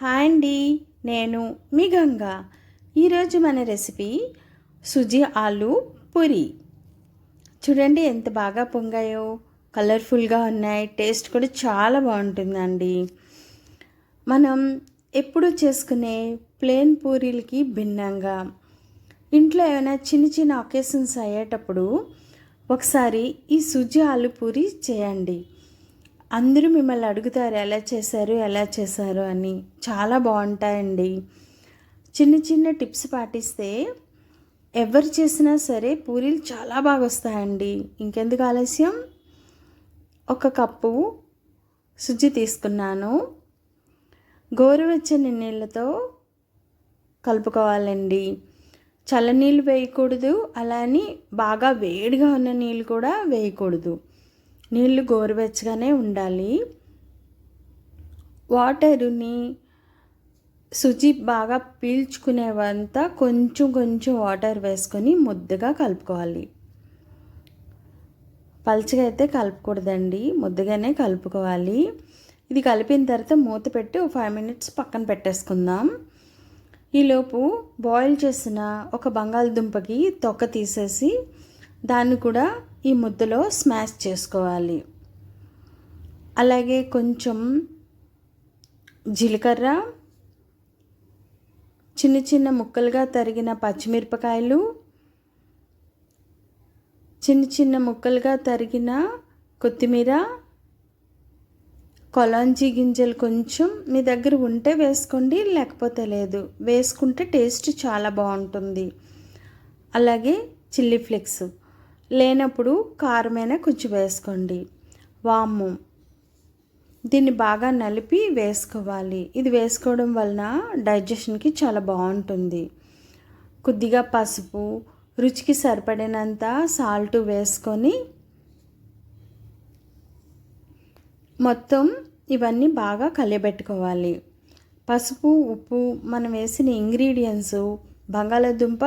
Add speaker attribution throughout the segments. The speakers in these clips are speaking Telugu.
Speaker 1: హాయ్ అండి నేను మీ గంగ. ఈరోజు మన రెసిపీ సుజీ ఆలు పూరి. చూడండి ఎంత బాగా పొంగాయో. కలర్ఫుల్గా ఉన్నాయి టేస్ట్ కూడా చాలా బాగుంటుందండి. మనం ఎప్పుడు చేసుకునే ప్లేన్ పూరీలకి భిన్నంగా. ఇంట్లో ఏమైనా చిన్న చిన్న ఒకేషన్స్ అయ్యేటప్పుడు ఒకసారి ఈ సుజీ ఆలు పూరి చేయండి. అందరూ మిమ్మల్ని అడుగుతారు ఎలా చేశారు ఎలా చేశారు అని. చాలా బాగుంటాయండి. చిన్న చిన్న టిప్స్ పాటిస్తే ఎవరు చేసినా సరే పూరీలు చాలా బాగా వస్తాయండి. ఇంకెందుకు ఆలస్యం? ఒక కప్పు సుజ్జి తీసుకున్నాను. గోరువెచ్చని నీళ్ళతో కలుపుకోవాలండి. చల్లనీళ్ళు వేయకూడదు. అలా అని బాగా వేడిగా ఉన్న నీళ్ళు కూడా వేయకూడదు. నీళ్ళు గోరువెచ్చగానే ఉండాలి. వాటరుని శుచి బాగా పీల్చుకునేవంతా కొంచెం కొంచెం వాటర్ వేసుకొని ముద్దగా కలుపుకోవాలి. పల్చగా అయితే కలుపుకూడదండి ముద్దగానే కలుపుకోవాలి. ఇది కలిపిన తర్వాత మూత పెట్టి ఒక ఫైవ్ మినిట్స్ పక్కన పెట్టేసుకుందాం. ఈలోపు బాయిల్ చేసిన ఒక బంగాళదుంపకి తొక్క తీసేసి దాన్ని కూడా ఈ ముద్దలో స్మాష్ చేసుకోవాలి. అలాగే కొంచెం జీలకర్ర చిన్న చిన్న ముక్కలుగా తరిగిన పచ్చిమిరపకాయలు చిన్న చిన్న ముక్కలుగా తరిగిన కొత్తిమీర కొలాంజీ గింజలు కొంచెం మీ దగ్గర ఉంటే వేసుకోండి లేకపోతే లేదు. వేసుకుంటే టేస్ట్ చాలా బాగుంటుంది. అలాగే చిల్లీ ఫ్లేక్స్. లేనప్పుడు కారమైన కొంచెం వేసుకోండి. వాము దీన్ని బాగా నలిపి వేసుకోవాలి. ఇది వేసుకోవడం వలన డైజెషన్కి చాలా బాగుంటుంది. కొద్దిగా పసుపు రుచికి సరిపడినంత సాల్ట్ వేసుకొని మొత్తం ఇవన్నీ బాగా కలియబెట్టుకోవాలి. పసుపు ఉప్పు మనం వేసిన ఇంగ్రీడియంట్స్ బంగాళాదుంప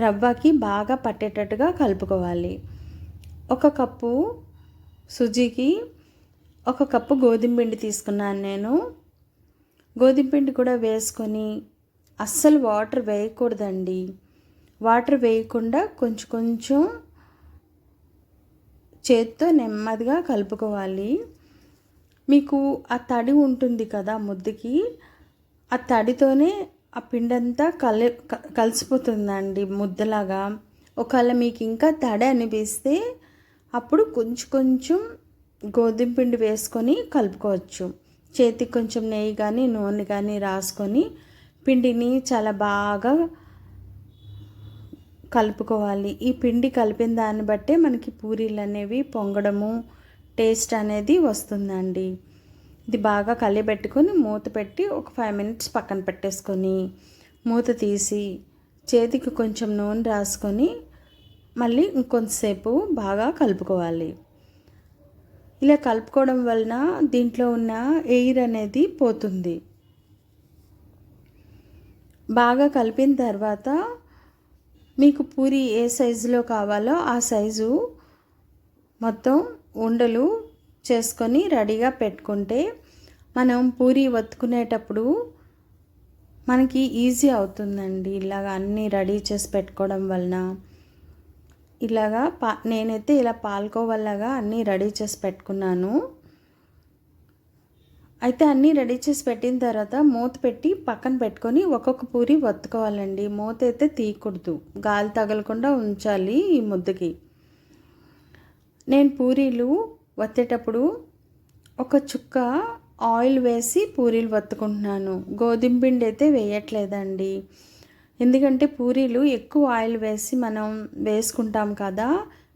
Speaker 1: రవ్వకి బాగా పట్టేటట్టుగా కలుపుకోవాలి. ఒక కప్పు సుజీకి ఒక కప్పు గోధుమ పిండి తీసుకున్నాను నేను. గోధుమ పిండి కూడా వేసుకొని అస్సలు వాటర్ వేయకూడదండి. వాటర్ వేయకుండా కొంచెం కొంచెం చేత్తో నెమ్మదిగా కలుపుకోవాలి. మీకు ఆ తడి ఉంటుంది కదా ముద్దుకి ఆ తడితోనే ఆ పిండంతా కలి కలిసిపోతుందండి ముద్దలాగా. ఒకవేళ మీకు ఇంకా తడి అనిపిస్తే అప్పుడు కొంచెం కొంచెం గోధుమ పిండి వేసుకొని కలుపుకోవచ్చు. చేతికి కొంచెం నెయ్యి కానీ నూనె కానీ రాసుకొని పిండిని చాలా బాగా కలుపుకోవాలి. ఈ పిండి కలిపిన దాన్ని బట్టే మనకి పూరీలు అనేవి పొంగడము టేస్ట్ అనేది వస్తుందండి. ఇది బాగా కలిపెట్టుకొని మూత పెట్టి ఒక ఫైవ్ మినిట్స్ పక్కన పెట్టేసుకొని మూత తీసి చేతికి కొంచెం నూనె రాసుకొని మళ్ళీ ఇంకొంతసేపు బాగా కలుపుకోవాలి. ఇలా కలుపుకోవడం వలన దీంట్లో ఉన్న ఎయిర్ అనేది పోతుంది. బాగా కలిపిన తర్వాత మీకు పూరి ఏ సైజులో కావాలో ఆ సైజు మొత్తం ఉండలు చేసుకొని రెడీగా పెట్టుకుంటే మనం పూరి వత్తుకునేటప్పుడు మనకి ఈజీ అవుతుందండి. ఇలాగ అన్నీ రెడీ చేసి పెట్టుకోవడం వలన. ఇలాగా పా నేనైతే ఇలా పాల్కోవల్లగా అన్నీ రెడీ చేసి పెట్టుకున్నాను. అయితే అన్నీ రెడీ చేసి పెట్టిన తర్వాత మూత పెట్టి పక్కన పెట్టుకొని ఒక్కొక్క పూరి వత్తుకోవాలండి. మూత అయితే తీయకూడదు. గాలి తగలకుండా ఉంచాలి ఈ ముద్దకి. నేను పూరీలు వత్తేటప్పుడు ఒక చుక్క ఆయిల్ వేసి పూరీలు వత్తుకుంటున్నాను. గోధుమ పిండి అయితే వేయట్లేదండి. ఎందుకంటే పూరీలు ఎక్కువ ఆయిల్ వేసి మనం వేసుకుంటాం కదా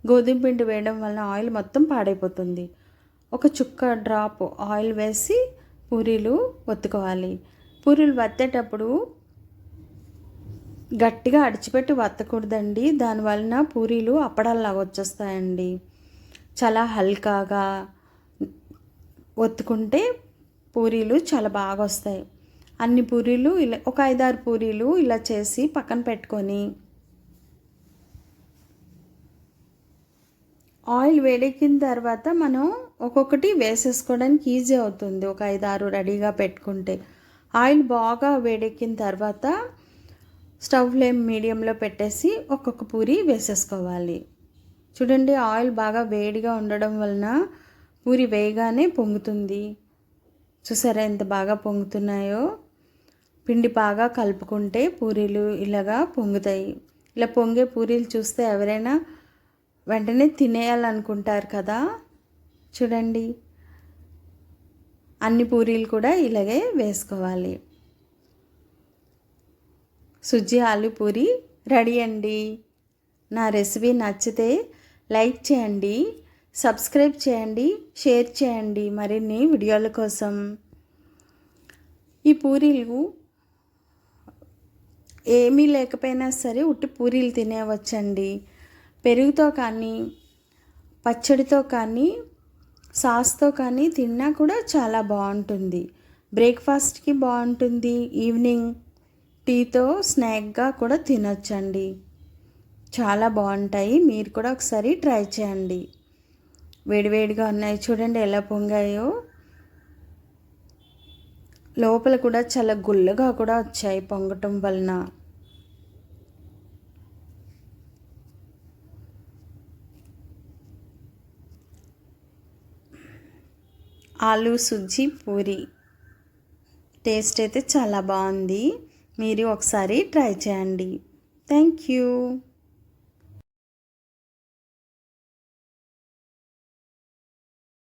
Speaker 1: గోధుమ పిండి వేయడం వలన ఆయిల్ మొత్తం పాడైపోతుంది. ఒక చుక్క డ్రాప్ ఆయిల్ వేసి పూరీలు వత్తుకోవాలి. పూరీలు వత్తేటప్పుడు గట్టిగా అడిచిపెట్టి వత్తకూడదండి. దానివలన పూరీలు అప్పడాల్లాగా వచ్చేస్తాయండి. చాలా హల్కాగా ఒత్తుకుంటే పూరీలు చాలా బాగా వస్తాయి. అన్ని పూరీలు ఇలా ఒక ఐదారు పూరీలు ఇలా చేసి పక్కన పెట్టుకొని ఆయిల్ వేడెక్కిన తర్వాత మనం ఒక్కొక్కటి వేసేసుకోవడానికి ఈజీ అవుతుంది. ఒక ఐదారు రెడీగా పెట్టుకుంటే ఆయిల్ బాగా వేడెక్కిన తర్వాత స్టవ్ ఫ్లేమ్ మీడియంలో పెట్టేసి ఒక్కొక్క పూరి వేసేసుకోవాలి. చూడండి ఆయిల్ బాగా వేడిగా ఉండడం వలన పూరి వేయగానే పొంగుతుంది. చూసారా ఎంత బాగా పొంగుతున్నాయో? పిండి బాగా కలుపుకుంటే పూరీలు ఇలాగా పొంగుతాయి. ఇలా పొంగే పూరీలు చూస్తే ఎవరైనా వెంటనే తినేయాలనుకుంటారు కదా? చూడండి అన్ని పూరీలు కూడా ఇలాగే వేసుకోవాలి. సుజ్జి ఆలు పూరి రెడీ అండి. నా రెసిపీ నచ్చితే లైక్ చేయండి సబ్స్క్రైబ్ చేయండి షేర్ చేయండి మరిన్ని వీడియోల కోసం. ఈ పూరీలు ఏమీ లేకపోయినా సరే ఉట్టి పూరీలు తినేవచ్చండి పెరుగుతో కానీ పచ్చడితో కానీ సాస్తో కానీ తిన్నా కూడా చాలా బాగుంటుంది. బ్రేక్ఫాస్ట్కి బాగుంటుంది ఈవినింగ్ టీతో స్నాక్గా కూడా తినొచ్చండి. చాలా బాగుంటాయి. మీరు కూడా ఒకసారి ట్రై చేయండి. వేడివేడిగా ఉన్నాయి. చూడండి ఎలా పొంగాయో. లోపల కూడా చాలా గుల్లగా కూడా వచ్చాయి పొంగటం వలన. ఆలు సుజ్జి పూరి. టేస్ట్ అయితే చాలా బాగుంది. మీరు ఒకసారి ట్రై చేయండి. Thank you.